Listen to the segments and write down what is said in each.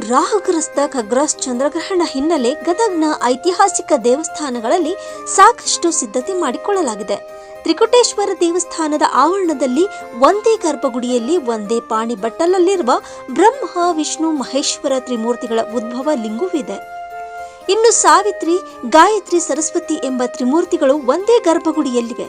ರಾಹುಗ್ರಸ್ತ ಖಗ್ರಾಸ್ ಚಂದ್ರಗ್ರಹಣ ಹಿನ್ನೆಲೆ ಗದಗ್ನ ಐತಿಹಾಸಿಕ ದೇವಸ್ಥಾನಗಳಲ್ಲಿ ಸಾಕಷ್ಟು ಸಿದ್ಧತೆ ಮಾಡಿಕೊಳ್ಳಲಾಗಿದೆ. ತ್ರಿಕುಟೇಶ್ವರ ದೇವಸ್ಥಾನದ ಆವರಣದಲ್ಲಿ ಒಂದೇ ಗರ್ಭಗುಡಿಯಲ್ಲಿ ಒಂದೇ ಪಾಣಿ ಬಟ್ಟಲಲ್ಲಿರುವ ಬ್ರಹ್ಮ, ವಿಷ್ಣು, ಮಹೇಶ್ವರ ತ್ರಿಮೂರ್ತಿಗಳ ಉದ್ಭವ ಲಿಂಗವಿದೆ. ಇನ್ನು ಸಾವಿತ್ರಿ, ಗಾಯತ್ರಿ, ಸರಸ್ವತಿ ಎಂಬ ತ್ರಿಮೂರ್ತಿಗಳು ಒಂದೇ ಗರ್ಭಗುಡಿಯಲ್ಲಿವೆ.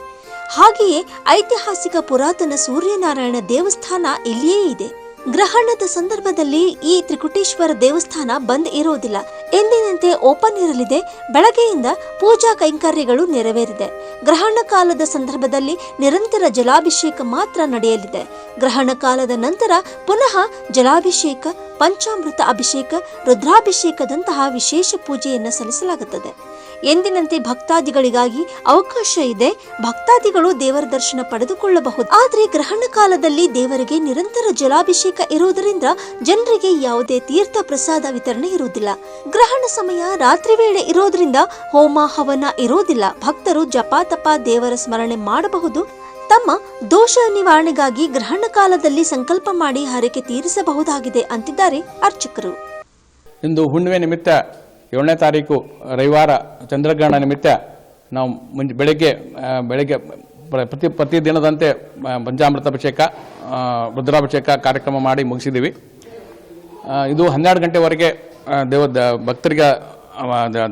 ಹಾಗೆಯೇ ಐತಿಹಾಸಿಕ ಪುರಾತನ ಸೂರ್ಯನಾರಾಯಣ ದೇವಸ್ಥಾನ ಇಲ್ಲಿಯೇ ಇದೆ. ಗ್ರಹಣದ ಸಂದರ್ಭದಲ್ಲಿ ಈ ತ್ರಿಕುಟೇಶ್ವರ ದೇವಸ್ಥಾನ ಬಂದ್ ಇರೋದಿಲ್ಲ. ಎಂದಿನಂತೆ ಓಪನ್ ಇರಲಿದೆ. ಬೆಳಗ್ಗೆಯಿಂದ ಪೂಜಾ ಕೈಂಕರ್ಯಗಳು ನೆರವೇರಿದೆ. ಗ್ರಹಣ ಕಾಲದ ಸಂದರ್ಭದಲ್ಲಿ ನಿರಂತರ ಜಲಾಭಿಷೇಕ ಮಾತ್ರ ನಡೆಯಲಿದೆ. ಗ್ರಹಣ ಕಾಲದ ನಂತರ ಪುನಃ ಜಲಾಭಿಷೇಕ, ಪಂಚಾಮೃತ ಅಭಿಷೇಕ, ರುದ್ರಾಭಿಷೇಕದಂತಹ ವಿಶೇಷ ಪೂಜೆಯನ್ನು ಸಲ್ಲಿಸಲಾಗುತ್ತದೆ. ಎಂದಿನಂತೆ ಭಕ್ತಾದಿಗಳಿಗಾಗಿ ಅವಕಾಶ ಇದೆ. ಭಕ್ತಾದಿಗಳು ದೇವರ ದರ್ಶನ ಪಡೆದುಕೊಳ್ಳಬಹುದು. ಆದರೆ ಗ್ರಹಣ ಕಾಲದಲ್ಲಿ ದೇವರಿಗೆ ನಿರಂತರ ಜಲಾಭಿಷೇಕ ಇರುವುದರಿಂದ ಜನರಿಗೆ ಯಾವುದೇ ತೀರ್ಥ ಪ್ರಸಾದ ವಿತರಣೆ ಇರುವುದಿಲ್ಲ. ಗ್ರಹಣ ಸಮಯ ರಾತ್ರಿ ವೇಳೆ ಇರೋದ್ರಿಂದ ಹೋಮ, ಹವನ ಇರೋದಿಲ್ಲ ಭಕ್ತರು ಜಪಾತಪ ದೇವರ ಸ್ಮರಣೆ ಮಾಡಬಹುದು. ತಮ್ಮ ದೋಷ ನಿವಾರಣೆಗಾಗಿ ಗ್ರಹಣ ಕಾಲದಲ್ಲಿ ಸಂಕಲ್ಪ ಮಾಡಿ ಹರಕೆ ತೀರಿಸಬಹುದಾಗಿದೆ ಅಂತಿದ್ದಾರೆ ಅರ್ಚಕರು. ಇಂದು ಹುಣ್ಣಿಮೆ ನಿಮಿತ್ತ ಏಳನೇ ತಾರೀಕು ರವಿವಾರ ಚಂದ್ರಗ್ರಹಣ ನಿಮಿತ್ತ ನಾವು ಮುಂಜೆ ಬೆಳಗ್ಗೆ ಬೆಳಗ್ಗೆ ಪ್ರ- ಪ್ರತಿ ಪ್ರತಿ ದಿನದಂತೆ ಆ, ಪಂಚಾಮೃತ ಅಭಿಷೇಕ ಆ, ರುದ್ರಾಭಿಷೇಕ ಕಾರ್ಯಕ್ರಮ ಮಾಡಿ ಮುಗಿಸಿದ್ದೀವಿ. ಇದು ಹನ್ನೆರಡು ಗಂಟೆವರೆಗೆ ದೇವ ಭಕ್ತರಿಗೆ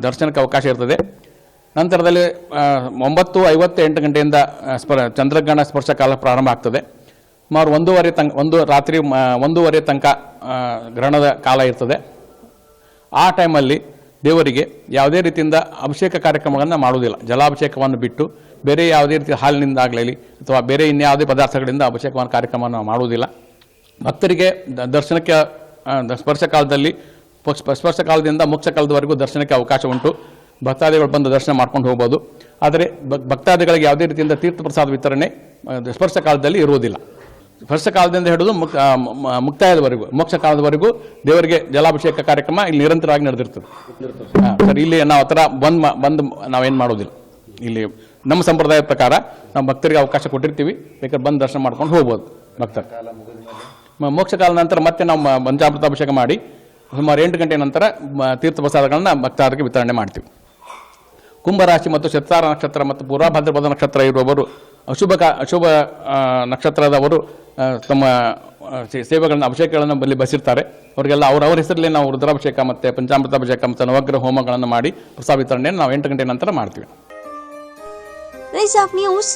ದರ್ಶನಕ್ಕೆ ಅವಕಾಶ ಇರ್ತದೆ. ನಂತರದಲ್ಲಿ ಒಂಬತ್ತು ಐವತ್ತು ಎಂಟು ಗಂಟೆಯಿಂದ ಸ್ಪರ್ ಚಂದ್ರಗ್ರಹಣ ಸ್ಪರ್ಶ ಕಾಲ ಪ್ರಾರಂಭ ಆಗ್ತದೆ. ಸುಮಾರು ಒಂದೂವರೆ ತನಕ ಒಂದು ರಾತ್ರಿ ಒಂದೂವರೆ ತನಕ ಗ್ರಹಣದ ಕಾಲ ಇರ್ತದೆ. ಆ ಟೈಮಲ್ಲಿ ದೇವರಿಗೆ ಯಾವುದೇ ರೀತಿಯಿಂದ ಅಭಿಷೇಕ ಕಾರ್ಯಕ್ರಮಗಳನ್ನು ಮಾಡುವುದಿಲ್ಲ. ಜಲಾಭಿಷೇಕವನ್ನು ಬಿಟ್ಟು ಬೇರೆ ಯಾವುದೇ ರೀತಿಯ ಹಾಲಿನಿಂದ ಆಗಲಿ ಅಥವಾ ಬೇರೆ ಇನ್ಯಾವುದೇ ಪದಾರ್ಥಗಳಿಂದ ಅಭಿಷೇಕವನ್ನು ಕಾರ್ಯಕ್ರಮವನ್ನು ಮಾಡುವುದಿಲ್ಲ. ಭಕ್ತರಿಗೆ ದರ್ಶನಕ್ಕೆ ಸ್ಪರ್ಶ ಕಾಲದಲ್ಲಿ ಸ್ಪರ್ಶ ಕಾಲದಿಂದ ಮೋಕ್ಷ ಕಾಲದವರೆಗೂ ದರ್ಶನಕ್ಕೆ ಅವಕಾಶ ಉಂಟು. ಭಕ್ತಾದಿಗಳು ಬಂದು ದರ್ಶನ ಮಾಡ್ಕೊಂಡು ಹೋಗ್ಬೋದು. ಆದರೆ ಭಕ್- ಭಕ್ತಾದಿಗಳಿಗೆ ಯಾವುದೇ ರೀತಿಯಿಂದ ತೀರ್ಥ ಪ್ರಸಾದ ವಿತರಣೆ ಸ್ಪರ್ಶ ಕಾಲದಲ್ಲಿ ಇರುವುದಿಲ್ಲ. ಸ್ಪರ್ಶ ಕಾಲದಿಂದ ಹಿಡಿದು ಮುಕ್ ಮುಕ್ತಾಯದವರೆಗೂ, ಮೋಕ್ಷ ಕಾಲದವರೆಗೂ ದೇವರಿಗೆ ಜಲಾಭಿಷೇಕ ಕಾರ್ಯಕ್ರಮ ಇಲ್ಲಿ ನಿರಂತರವಾಗಿ ನಡೆದಿರ್ತದೆ. ಹಾಂ ಇಲ್ಲಿ ನಾವು ಆ ಥರ ಬಂದ್ ಬಂದು ನಾವೇನು ಮಾಡೋದಿಲ್ಲ. ಇಲ್ಲಿ ನಮ್ಮ ಸಂಪ್ರದಾಯದ ಪ್ರಕಾರ ನಾವು ಭಕ್ತರಿಗೆ ಅವಕಾಶ ಕೊಟ್ಟಿರ್ತೀವಿ. ಬೇಕಾದ್ರೆ ಬಂದು ದರ್ಶನ ಮಾಡ್ಕೊಂಡು ಹೋಗ್ಬೋದು ಭಕ್ತರು. ಮ- ಮೋಕ್ಷ ಕಾಲ ನಂತರ ಮತ್ತೆ ನಾವು ಪಂಚಾಮೃತಾಭಿಷೇಕ ಮಾಡಿ ಸುಮಾರು ಎಂಟು ಗಂಟೆ ನಂತರ ತೀರ್ಥ ಪ್ರಸಾದಗಳನ್ನು ಭಕ್ತಾದಿಗೆ ವಿತರಣೆ ಮಾಡ್ತೀವಿ. ಕುಂಭರಾಶಿ ಮತ್ತು ಶತಾರ ನಕ್ಷತ್ರ ಮತ್ತು ಪೂರ್ವಭದ್ರಪದ ನಕ್ಷತ್ರ ಇರುವವರು ಅಶುಭ ಕಾ, ಅಶುಭ ನಕ್ಷತ್ರದವರು ತಮ್ಮ ಸೇವೆಗಳನ್ನು, ಅಭಿಷೇಕಗಳನ್ನು ಬಲ್ಲಿ ಬಸಿರ್ತಾರೆ. ಅವರಿಗೆಲ್ಲ ಅವ್ರ ಅವ್ರ ಹೆಸರಲ್ಲಿ ನಾವು ರುದ್ರಾಭಿಷೇಕ ಮತ್ತು ಪಂಚಾಮೃತ ಅಭಿಷೇಕ ಮತ್ತು ನವಗ್ರಹ ಹೋಮಗಳನ್ನು ಮಾಡಿ ಪ್ರಸಾದ ವಿತರಣೆಯನ್ನು ನಾವು ಎಂಟು ಗಂಟೆ ನಂತರ ಮಾಡ್ತೀವಿ. ನ್ಯೂಸ್